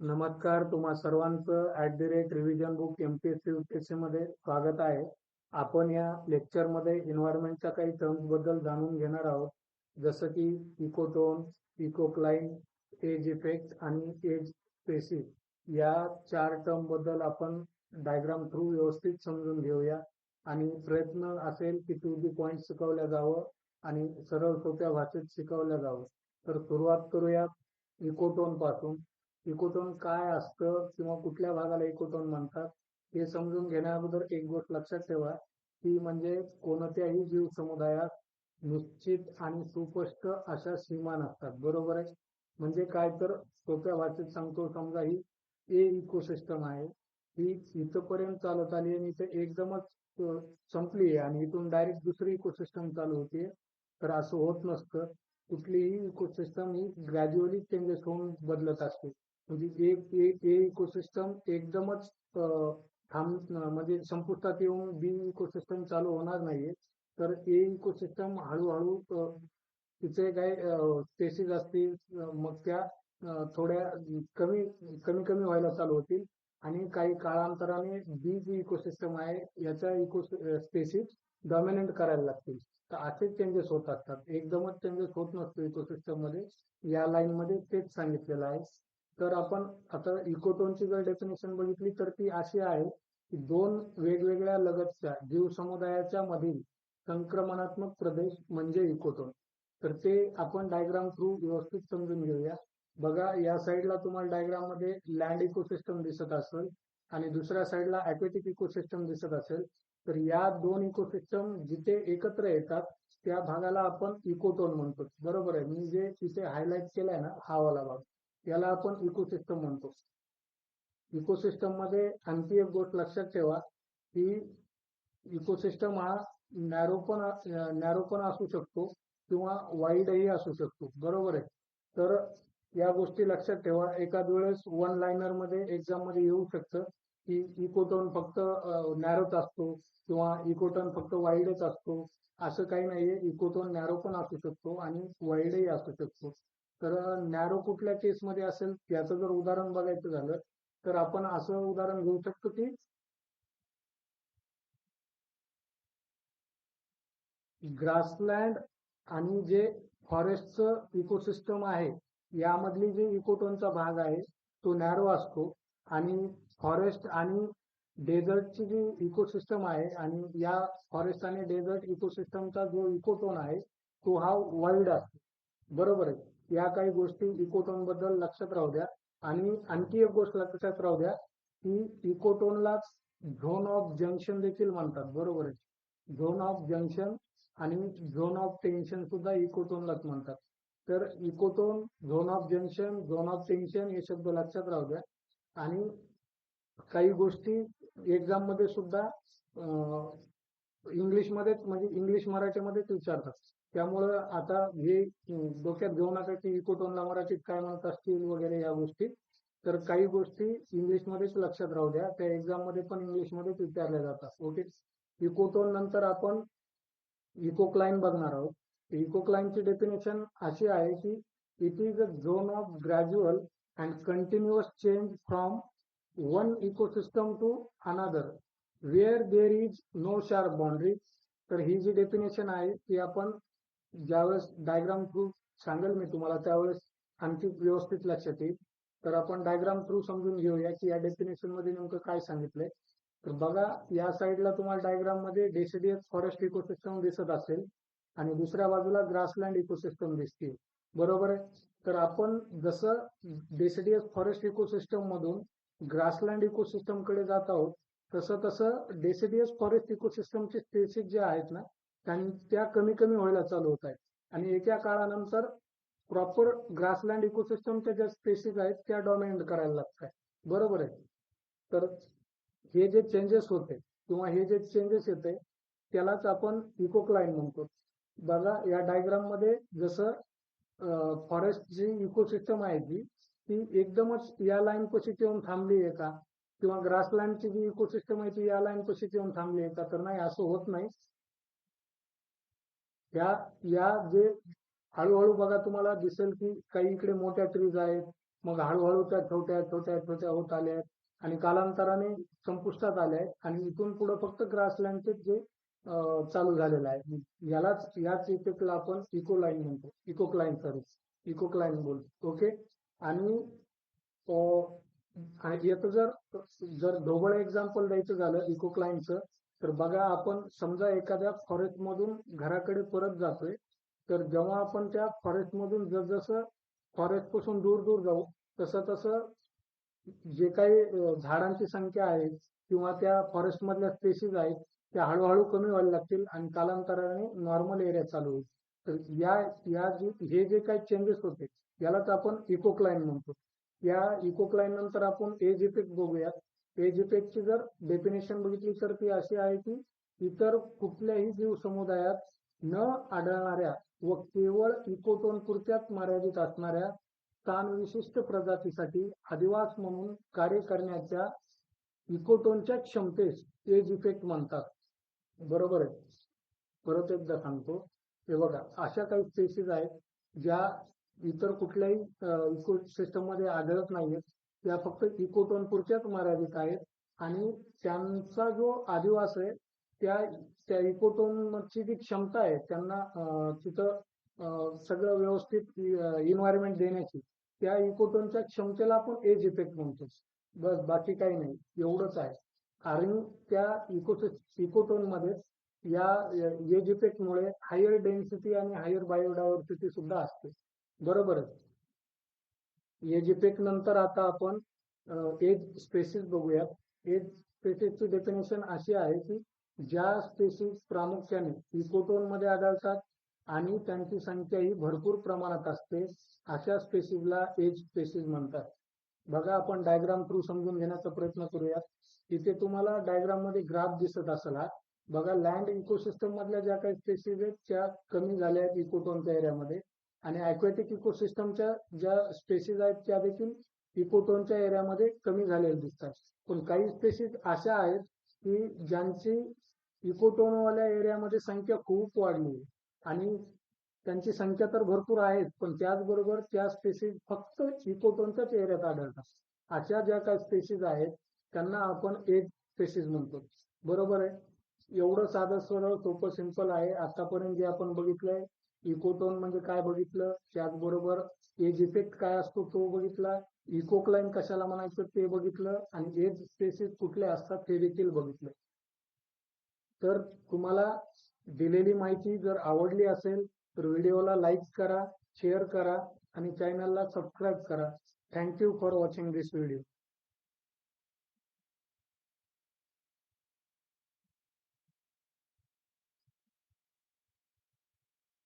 नमस्कार तुम्हा सर्वांचं at the rate revision book MPSC UPSC मध्ये स्वागत आहे. आपण या लेक्चरमध्ये एन्व्हायरमेंटच्या काही टर्म्सबद्दल जाणून घेणार आहोत. जसं की इकोटोन इकोक्लाइन एज इफेक्ट आणि एज स्पेसिस या चार टर्मबद्दल आपण डायग्राम थ्रू व्यवस्थित समजून घेऊया. आणि प्रयत्न असेल की टू दी पॉइंट शिकवल्या जावं आणि सरळ सोप्या भाषेत शिकवल्या जावं. तर सुरुवात करूया इकोटोनपासून. इकोटोन काय असतं किंवा कुठल्या भागाला इकोटोन म्हणतात हे समजून घेण्या अगोदर एक गोष्ट लक्षात ठेवा ती म्हणजे कोणत्याही जीव समुदायात निश्चित आणि सुस्पष्ट अशा सीमा नसतात. बरोबर आहे? म्हणजे काय तर सोप्या भाषेत सांगतो समजा ही ए इकोसिस्टम आहे. ही इथंपर्यंत चालत आली आणि इथे एकदमच संपली आहे आणि इथून डायरेक्ट दुसरी इकोसिस्टम चालू होते तर असं होत नसतं. कुठलीही इकोसिस्टम ही ग्रॅज्युअली चेंजेस होऊन बदलत असते. म्हणजे एक ए इकोसिस्टम एकदमच थांब म्हणजे संपुष्टात येऊन बी इकोसिस्टम चालू होणार नाहीये. तर ए इकोसिस्टम हळूहळू तिचे काय स्पेसिस असतील मग त्या थोड्या कमी कमी कमी व्हायला चालू होतील. आणि काही काळांतराने बी जी इकोसिस्टम आहे याच्या इको स्पेसिस डॉमिनंट करायला लागतील. तर असेच चेंजेस होत असतात. एकदमच चेंजेस होत नसतो इकोसिस्टममध्ये. या लाईन मध्ये तेच सांगितलेलं आहे. तर आपण आता इकोटोनची जर डेफिनेशन बघितली तर ती अशी आहे की दोन वेगवेगळ्या लगतच्या जीव समुदायाच्या मधील संक्रमणात्मक प्रदेश म्हणजे इकोटोन. तर ते आपण डायग्राम थ्रू व्यवस्थित समजून घेऊया. बघा या साईडला तुम्हाला डायग्राममध्ये लँड इकोसिस्टम दिसत असेल आणि दुसऱ्या साईडला ॲक्वेटिक इकोसिस्टम दिसत असेल. तर या दोन इकोसिस्टम जिथे एकत्र येतात त्या भागाला आपण इकोटोन म्हणतो. बरोबर आहे. मी जे तिथे हायलाइट केलंय ना हा वाला भाग. याला आपण इकोसिस्टम म्हणतो. इकोसिस्टममध्ये आणखी एक गोष्ट लक्षात ठेवा की इकोसिस्टम हा नॅरो पण नॅरो पण असू शकतो किंवा वाईडही असू शकतो. बरोबर आहे? तर या गोष्टी लक्षात ठेवा. एखाद वेळेस वन लाईनरमध्ये एक्झाममध्ये येऊ शकतं की इकोटोन फक्त नॅरोच असतो किंवा इकोटोन फक्त वाईडच असतो. असं काही नाहीये. इकोटोन नॅरो पण असू शकतो आणि वाईडही असू शकतो. तर नॅरो कुठल्या केसमध्ये असेल याचं जर उदाहरण बघायचं झालं तर आपण असं उदाहरण घेऊ शकतो की ग्रासलँड आणि जे फॉरेस्टचं इकोसिस्टम आहे यामधली जे इकोटोनचा भाग आहे तो नॅरो असतो. आणि फॉरेस्ट आणि डेझर्टची जी इकोसिस्टम आहे आणि या फॉरेस्ट आणि डेझर्ट इकोसिस्टमचा जो इकोटोन आहे तो हा वाईड असतो. बरोबर आहे. या काही गोष्टी इकोटोनबद्दल लक्षात राहू द्या. आणि आणखी एक गोष्ट लक्षात राहू द्या की इकोटोनला झोन ऑफ जंक्शन देखील म्हणतात. बरोबर आहे. झोन ऑफ जंक्शन आणि झोन ऑफ टेन्शन सुद्धा इकोटोनलाच म्हणतात. तर ecotone zone of junction zone of tension हे शब्द लक्षात राहू द्या. आणि काही गोष्टी एक्झाममध्ये सुद्धा इंग्लिशमध्ये म्हणजे इंग्लिश मराठीमध्येच विचारतात. त्यामुळं आता हे डोक्यात घेऊ नका की इकोटोनला मराठीत काय म्हणत असतील वगैरे या गोष्टी. तर काही गोष्टी इंग्लिशमध्येच लक्षात राहू द्या. त्या एक्झाममध्ये पण इंग्लिशमध्येच विचारल्या जातात. ओके? इकोटोन नंतर आपण इकोक्लाइन बघणार आहोत. इकोक्लाइनची डेफिनेशन अशी आहे की it is a zone of gradual and continuous change from one ecosystem to another where there is no sharp boundary. तर ही जी डेफिनेशन आहे ती आपण ज्यावेळेस डायग्राम थ्रू सांगेल मी तुम्हाला त्यावेळेस आणखी व्यवस्थित लक्षात येईल. तर आपण डायग्राम थ्रू समजून घेऊया की या डेफिनेशनमध्ये नेमकं काय सांगितलंय. तर बघा या साईडला तुम्हाला डायग्राममध्ये डेसिडियस फॉरेस्ट इकोसिस्टम दिसत असेल आणि दुसऱ्या बाजूला ग्रासलँड इकोसिस्टम दिसतील. बरोबर आहे? तर आपण जसं डेसिडियस फॉरेस्ट इकोसिस्टम मधून ग्रासलँड इकोसिस्टमकडे जात आहोत तसं तसं डेसिडियस फॉरेस्ट इकोसिस्टमचे स्पेसिस जे आहेत ना त्या कमी कमी व्हायला चालू होत आहेत. आणि एका काळानंतर प्रॉपर ग्रासलँड इकोसिस्टमच्या ज्या स्पेसिस आहेत त्या डॉमिनेट करायला लागत बरोबर आहे. तर हे जे चेंजेस होते किंवा हे जे चेंजेस येते त्यालाच आपण इको क्लाइन म्हणतो. बघा या डायग्राममध्ये जसं फॉरेस्ट जी इकोसिस्टम आहे ती ती एकदमच या लाईन पशीच येऊन थांबली आहे का? किंवा ग्रासलँडची जी इकोसिस्टम आहे ती या लाईन पशीच येऊन थांबली आहे का? तर नाही असं होत नाही. या या जे हळूहळू बघा तुम्हाला दिसेल की काही इकडे मोठ्या ट्रीज आहेत मग हळूहळू त्या छोट्या छोट्या छोट्या होत आल्या आहेत आणि कालांतराने संपुष्टात आल्या आहेत आणि इथून पुढे फक्त ग्रासलँडचे जे चालू झालेलं आहे. यालाच याच इफेक्टला आपण इकोलाईन म्हणतो. इको इकोक्लाईन सॉरी इकोक्लाईन बोलतो. ओके आणि याचं जर जर ढोबळ एक्झाम्पल द्यायचं झालं इकोक्लाईनचं तर बघा आपण समजा एखाद्या फॉरेस्ट मधून घराकडे परत जातोय तर जेव्हा आपण त्या फॉरेस्ट मधून जसजसं फॉरेस्टपासून दूर दूर जाऊ तसं तसं जे काही झाडांची संख्या आहे किंवा त्या फॉरेस्ट मधल्या स्पेसीज आहेत त्या हळूहळू कमी व्हायला लागतील आणि कालांतराने नॉर्मल एरिया चालू होईल. तर या या जे हे जे काही चेंजेस होते यालाच आपण इकोक्लाईन म्हणतो. या इकोक्लाईन नंतर आपण एज इफेक्ट बघूयात. एज इफेक्टची जर डेफिनेशन बघितली तर ती अशी आहे की इतर कुठल्याही जीव समुदायात न आढळणाऱ्या व केवळ इकोटोन पुरत्याच मर्यादित असणाऱ्या स्थान विशिष्ट प्रजातीसाठी अधिवास म्हणून कार्य करण्याच्या इकोटोनच्या क्षमतेस एज इफेक्ट म्हणतात. बरोबर आहे. परत एकदा सांगतो. हे बघा अशा काही स्पेसिस आहेत ज्या इतर कुठल्याही इको सिस्टममध्ये आढळत नाहीयेत. त्या फक्त इकोटोनपूरच्याच मर्यादित आहेत. आणि त्यांचा जो आदिवास आहे त्या त्या इकोटोनची जी क्षमता आहे त्यांना तिथं सगळं व्यवस्थित इन्व्हायरमेंट देण्याची त्या इकोटोनच्या क्षमतेला आपण एज इफेक्ट म्हणतो बस बाकी काही नाही. एवढंच आहे. कारण त्या इको इकोटोनमध्ये या एज इफेक्ट मुळे हायर डेन्सिटी आणि हायर बायोडायव्हर्सिटी सुद्धा असते. बरोबर आहे एज नंतर आता आपण एज स्पेसिस बघूयात. एज स्पेसिसची डेफिनेशन अशी आहे की ज्या स्पेसिस प्रामुख्याने इकोटोनमध्ये आढळतात आणि त्यांची संख्या ही भरपूर प्रमाणात असते अशा स्पेसिसला एज स्पेसिस म्हणतात. बघा आपण डायग्राम थ्रू समजून घेण्याचा प्रयत्न करूयात. इथे तुम्हाला डायग्राममध्ये ग्राफ दिसत असला बघा लँड इकोसिस्टम मधल्या ज्या काही स्पेसिस आहेत त्या कमी झाल्या आहेत इकोटोनच्या एरियामध्ये आणि अॅक्वॅटिक इकोसिस्टमच्या ज्या स्पेसिस आहेत त्या देखील इकोटोनच्या एरियामध्ये कमी झालेल्या दिसतात. पण काही स्पेसिस अशा आहेत की ज्यांची इकोटोनवाल्या एरियामध्ये संख्या खूप वाढली आहे. आणि त्यांची संख्या तर भरपूर आहेत पण त्याचबरोबर त्या स्पेसिस फक्त इकोटोनच्याच एरियात आढळतात. अशा ज्या काही स्पेसिस आहेत त्यांना आपण एज स्पेसिस म्हणतो. बरोबर आहे? एवढं साधं सरळ सोपं सिंपल आहे. आतापर्यंत जे आपण बघितलंय इकोटोन म्हणजे काय बघितलं? त्याचबरोबर एज इफेक्ट काय असतो तो बघितला. इकोक्लाईन कशाला म्हणायचं ते बघितलं. आणि एज स्पेसिस कुठले असतात ते देखील बघितलं. तर तुम्हाला दिलेली माहिती जर आवडली असेल तर व्हिडिओला लाईक करा शेअर करा आणि चॅनलला सबस्क्राईब करा. Thank you for watching this video